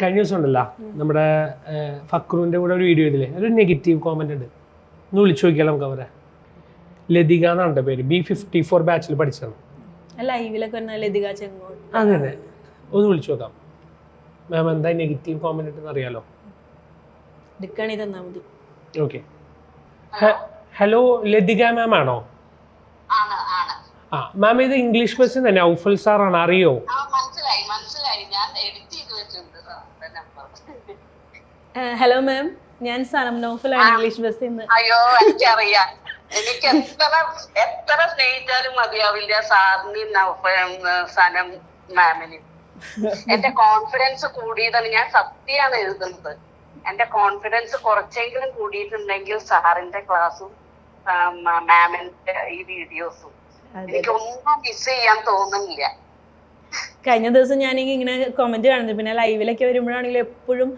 കഴിഞ്ഞ ദിവസം ഉണ്ടല്ലോ നമ്മുടെ ഫക്രുവിന്റെ കൂടെ ഒരു വീഡിയോ ഇതിലെ ഒരു നെഗറ്റീവ് കോമന്റ് ഉണ്ട്. ഒന്ന് വിളിച്ചു നോക്കിയാൽ നമുക്ക് അവരെ. ലതിക എന്നാണ് പേര്. ബി ഫിഫ്റ്റി ഫോർ ബാച്ചിൽ പഠിച്ചതാണ്. ലൈവിലൊക്കെ വന്ന ലതിക ചെങ്ങോൾ. അതെ അതെ. ഒന്ന് വിളിച്ചു നോക്കാം. മാം എന്താ നെഗറ്റീവ് കോമന്റ് ഉണ്ടെന്ന് അറിയാലോ? എടുക്കണി തന്നാ മതി. ഓക്കെ ഹലോ ലതിക മാം ആണ്? ആ മാം ഇത് ഇംഗ്ലീഷ് ബസ് തന്നെ. ഔഫൽ സാറാണ്. അറിയോ? ഹലോ മാം ഞാൻ സനം നോഫലാണ് ഇംഗ്ലീഷ് ബസ്സിൽ ഇന്ന് അയ്യോ എനിക്കറിയാം. എനിക്ക് എത്ര എത്ര സ്നേഹിച്ചാലും മതിയാവില്ല സാറിനെയും നൗഫ- സനം മാമിനും എന്റെ കോൺഫിഡൻസ് കൂടിയതാണ്. ഞാൻ സത്യാണ് എഴുതുന്നത്. എന്റെ കോൺഫിഡൻസ് കുറച്ചെങ്കിലും കൂടിയിട്ടുണ്ടെങ്കിൽ സാറിന്റെ ക്ലാസ്സും മാമിന്റെ ഈ വീഡിയോസും. എനിക്കൊന്നും മിസ് ചെയ്യാൻ തോന്നുന്നില്ല. കഴിഞ്ഞ ദിവസം ഞാൻ ഇങ്ങനെ കമന്റ് കാണുന്നു പിന്നെ ലൈവിലൊക്കെ വരുമ്പോഴാണെങ്കിലും എപ്പോഴും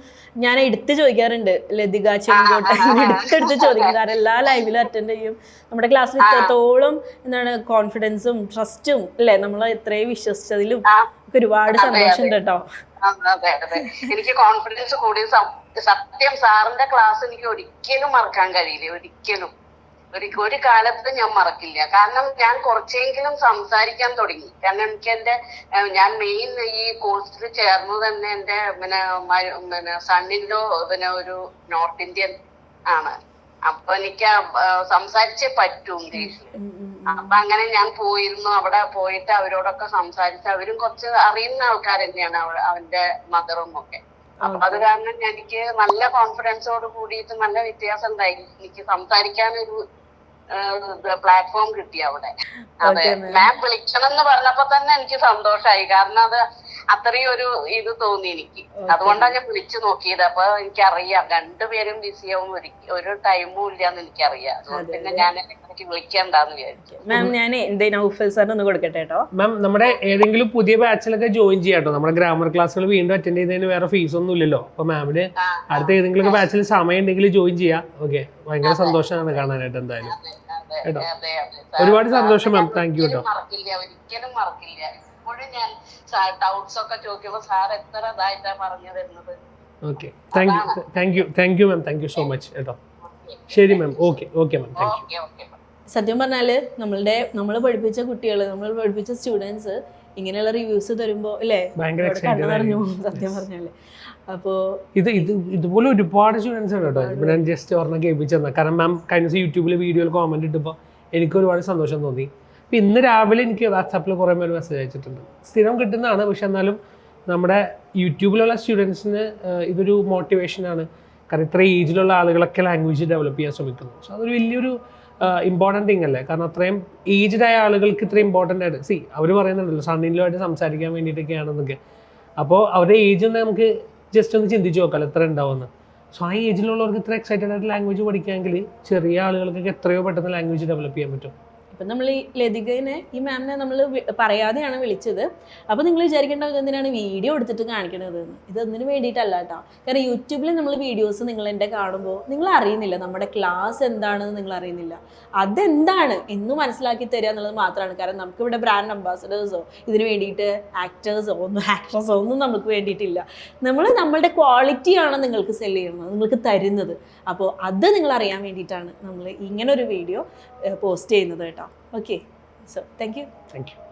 ഞാൻ എടുത്ത് ചോദിക്കാറുണ്ട്. ലതിക ചെങ്കോട്ട എടുത്തെടുത്ത് ചോദിക്കും. കാരണം എല്ലാ ലൈവിലും അറ്റൻഡ് ചെയ്യും. നമ്മുടെ ക്ലാസ്സിൽ ഇത്രത്തോളം എന്താണ് കോൺഫിഡൻസും ട്രസ്റ്റും അല്ലെ? നമ്മൾ എത്രയും വിശ്വസിച്ചതിലും ഒരുപാട് സന്തോഷമുണ്ട് കേട്ടോ. എനിക്ക് കോൺഫിഡൻസ് കൂടിയ സത്യം സാറിന്റെ ക്ലാസ് എനിക്ക് ഒരിക്കലും മറക്കാൻ കഴിയില്ല. ഒരിക്കലും. ഒരു ഒരു കാലത്ത് ഞാൻ മറക്കില്ല. കാരണം ഞാൻ കുറച്ചെങ്കിലും സംസാരിക്കാൻ തുടങ്ങി. കാരണം എനിക്ക് എന്റെ ഞാൻ മെയിൻ ഈ കോഴ്സിൽ ചേർന്നത് തന്നെ എന്റെ പിന്നെ പിന്നെ സണ്ണിൻലോ പിന്നെ ഒരു നോർത്ത് ഇന്ത്യൻ ആണ്. അപ്പൊ എനിക്ക് സംസാരിച്ചേ പറ്റൂ ഇംഗ്ലീഷിൽ. അപ്പൊ അങ്ങനെ ഞാൻ പോയിരുന്നു. അവിടെ പോയിട്ട് അവരോടൊക്കെ സംസാരിച്ച് അവരും കുറച്ച് അറിയുന്ന ആൾക്കാർ തന്നെയാണ് അവ- അവന്റെ മദറും ഒക്കെ. അപ്പൊ അത് കാരണം എനിക്ക് നല്ല കോൺഫിഡൻസോട് കൂടിയിട്ട് നല്ല വ്യത്യാസം ഉണ്ടായി. എനിക്ക് സംസാരിക്കാനൊരു പ്ലാറ്റ്ഫോം കിട്ടി അവിടെ അതെ. മാം വിളിക്കണം എന്ന് പറഞ്ഞപ്പോ തന്നെ എനിക്ക് സന്തോഷായി കാരണം അത് അത്രയും ഒരു ഇത് തോന്നി എനിക്ക്. അതുകൊണ്ടാണ് ഞാൻ വിളിച്ചു നോക്കിയത്. അപ്പൊ എനിക്കറിയാം. രണ്ടുപേരും ബിസിയാവും ഒരു ടൈമും ഇല്ലാന്ന് എനിക്കറിയാം. അതുകൊണ്ട് പിന്നെ ഞാൻ എനിക്ക് വിളിക്കണ്ടെന്ന് വിചാരിച്ചു. മാം ഞാൻ എന്തേ നൗഫൽ സാറിന് ഒന്ന് കൊടുക്കട്ടെ കേട്ടോ മാം നമ്മുടെ ഏതെങ്കിലും പുതിയ ബാച്ചിലൊക്കെ ജോയിൻ ചെയ്യാട്ടോ നമ്മുടെ ഗ്രാമർ ക്ലാസ്സുകൾ വീണ്ടും അറ്റൻഡ് ചെയ്തതിന് വേറെ ഫീസ് ഒന്നും ഇല്ലല്ലോ. അപ്പൊ മാമിന് അടുത്ത ഏതെങ്കിലും ബാച്ചിൽ സമയം ഉണ്ടെങ്കിൽ ജോയിൻ ചെയ്യാം. ഓക്കെ ഭയങ്കര സന്തോഷമാണ് കാണാനായിട്ട് എന്തായാലും. കേട്ടോ. ഒരുപാട് സന്തോഷം മാം. താങ്ക് യു കേട്ടോ. മറക്കില്ല. ഒരിക്കലും മറക്കില്ല. ഇപ്പോഴും ഞാൻ ഡൗട്ട്സ് ഒക്കെ ചോദിക്കുമ്പോൾ സാർ എത്ര ഇതായിട്ടാ പറഞ്ഞു തരുന്നത് okay thank you thank you thank you ma'am thank you so much കേട്ടോ. ശരി ma'am okay okay ma'am thank you okay okay സത്യം പറഞ്ഞാൽ നമ്മളുടെ നമ്മൾ പഠിപ്പിച്ച കുട്ടികൾ നമ്മൾ പഠിപ്പിച്ച സ്റ്റുഡൻസ് ഇങ്ങനെയുള്ള റിവ്യൂസ് തരുമ്പോൾ അല്ലേ കണ്ണു സത്യം പറഞ്ഞാൽ. അപ്പോ ഇത് ഇത് ഇതുപോലെ ഒരുപാട് സ്റ്റുഡൻസ് ഉണ്ട് കേട്ടോ. ഇപ്പൊ ഞാൻ ജസ്റ്റ് ഒരെണ്ണം കേൾപ്പിച്ചു തന്നെ. കാരണം മാം കഴിഞ്ഞ ദിവസം യൂട്യൂബിൽ വീഡിയോയിൽ കോമന്റ് ഇട്ടപ്പോൾ എനിക്ക് ഒരുപാട് സന്തോഷം തോന്നി. ഇപ്പൊ ഇന്ന് രാവിലെ എനിക്ക് വാട്സാപ്പിൽ കുറേ പേര് മെസ്സേജ് അയച്ചിട്ടുണ്ട്. സ്ഥിരം കിട്ടുന്നതാണ് പക്ഷെ എന്നാലും നമ്മുടെ യൂട്യൂബിലുള്ള സ്റ്റുഡൻസിന് ഇതൊരു മോട്ടിവേഷനാണ് കാരണം ഇത്ര ഏജിലുള്ള ആളുകളൊക്കെ ലാംഗ്വേജ് ഡെവലപ്പ് ചെയ്യാൻ ശ്രമിക്കുന്നു. സോ അതൊരു വലിയൊരു ഇമ്പോർട്ടന്റ് തിങ് അല്ലേ? കാരണം അത്രയും ഏജ്ഡ് ആയ ആളുകൾക്ക് ഇത്ര ഇമ്പോർട്ടന്റ് ആയിട്ട് സി അവർ പറയുന്നുണ്ടല്ലോ സണ്ണിലുമായിട്ട് സംസാരിക്കാൻ വേണ്ടിയിട്ടൊക്കെയാണെന്നൊക്കെ. അപ്പോൾ അവരുടെ ഏജ് ഒന്ന് നമുക്ക് ജസ്റ്റ് ഒന്ന് ചിന്തിച്ച് നോക്കാം എത്ര ഉണ്ടാവുമെന്ന്. സോ ആ ഏജിലുള്ളവർക്ക് ഇത്ര എക്സൈറ്റഡ് ആയിട്ട് ലാംഗ്വേജ് പഠിക്കാമെങ്കിൽ ചെറിയ ആളുകൾക്കൊക്കെ എത്രയോ പെട്ടെന്ന് ലാംഗ്വേജ് ഡെവലപ്പ് ചെയ്യാൻ പറ്റും. ഇപ്പം നമ്മൾ ഈ ലതികനെ ഈ മാമിനെ നമ്മൾ പറയാതെയാണ് വിളിച്ചത്. അപ്പോൾ നിങ്ങൾ വിചാരിക്കേണ്ട എന്തിനാണ് വീഡിയോ എടുത്തിട്ട് കാണിക്കണത് എന്ന്. ഇതൊന്നിനു വേണ്ടിയിട്ടല്ല കേട്ടോ. കാരണം യൂട്യൂബിൽ നമ്മൾ വീഡിയോസ് നിങ്ങൾ എന്റെ കാണുമ്പോൾ നിങ്ങൾ അറിയുന്നില്ല. നമ്മുടെ ക്ലാസ് എന്താണെന്ന് നിങ്ങൾ അറിയുന്നില്ല. അതെന്താണ്? എന്ന് മനസ്സിലാക്കി തരിക എന്നുള്ളത് മാത്രമാണ്. കാരണം നമുക്കിവിടെ ബ്രാൻഡ് അംബാസഡേഴ്സോ ഇതിന് വേണ്ടിയിട്ട് ആക്ടേഴ്സോ ഒന്നും ആക്ട്രസോ ഒന്നും നമുക്ക് വേണ്ടിയിട്ടില്ല. നമ്മൾ നമ്മളുടെ ക്വാളിറ്റിയാണ് നിങ്ങൾക്ക് സെൽ ചെയ്യുന്നത് നിങ്ങൾക്ക് തരുന്നത്. അപ്പോൾ അത് നിങ്ങൾ അറിയാൻ വേണ്ടിയിട്ടാണ് നമ്മൾ ഇങ്ങനൊരു വീഡിയോ പോസ്റ്റ് ചെയ്യുന്നത് കേട്ടോ. Okay so thank you thank you